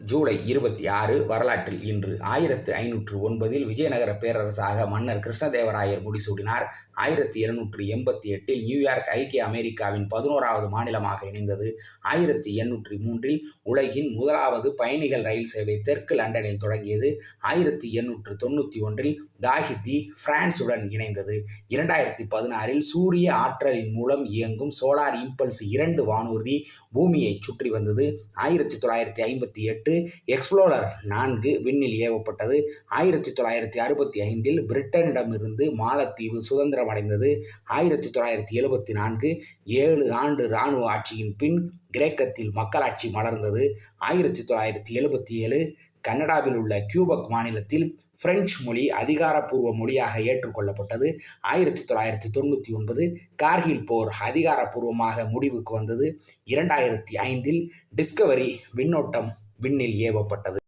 ஜூலை இருபத்தி ஆறு வரலாற்றில் இன்று ஆயிரத்து ஐநூற்று ஒன்பதில் விஜயநகர பேரரசாக மன்னர் கிருஷ்ணதேவராயர் முடிசூடினார். ஆயிரத்தி எழுநூற்று எண்பத்தி எட்டில் நியூயார்க் ஐக்கிய அமெரிக்காவின் பதினோராவது மாநிலமாக இணைந்தது. ஆயிரத்தி எண்ணூற்றி மூன்றில் உலகின் முதலாவது பயணிகள் ரயில் சேவை தெற்கு லண்டனில் தொடங்கியது. ஆயிரத்தி எண்ணூற்று தொண்ணூற்றி ஒன்றில் தாஹித்தி பிரான்சுடன் இணைந்தது. இரண்டாயிரத்தி பதினாறில் சூரிய ஆற்றலின் மூலம் இயங்கும் சோலார் இம்பல்ஸ் இரண்டு வானூர்தி பூமியை சுற்றி வந்தது. ஆயிரத்தி தொள்ளாயிரத்தி ஐம்பத்தி எட்டு எக்ஸ்ப்ளோரர் நான்கு விண்ணில் ஏவப்பட்டது. ஆயிரத்தி தொள்ளாயிரத்தி அறுபத்தி ஐந்தில் பிரிட்டனிடமிருந்து மாலத்தீவு சுதந்திரமடைந்தது ஆயிரத்தி தொள்ளாயிரத்தி எழுபத்தி நான்கு ஏழு ஆண்டு இராணுவ ஆட்சியின் பின் கிரேக்கத்தில் மக்களாட்சி மலர்ந்தது. ஆயிரத்தி தொள்ளாயிரத்தி எழுபத்தி ஏழு கனடாவில் உள்ள கியூபக் மாநிலத்தில் பிரெஞ்சு மொழி அதிகாரப்பூர்வ மொழியாக ஏற்றுக்கொள்ளப்பட்டது. ஆயிரத்தி தொள்ளாயிரத்தி தொண்ணூற்றி ஒன்பது கார்கில் போர் அதிகாரப்பூர்வமாக முடிவுக்கு வந்தது. இரண்டாயிரத்தி ஐந்தில் டிஸ்கவரி விண்ணோட்டம் விண்ணில் ஏவப்பட்டது.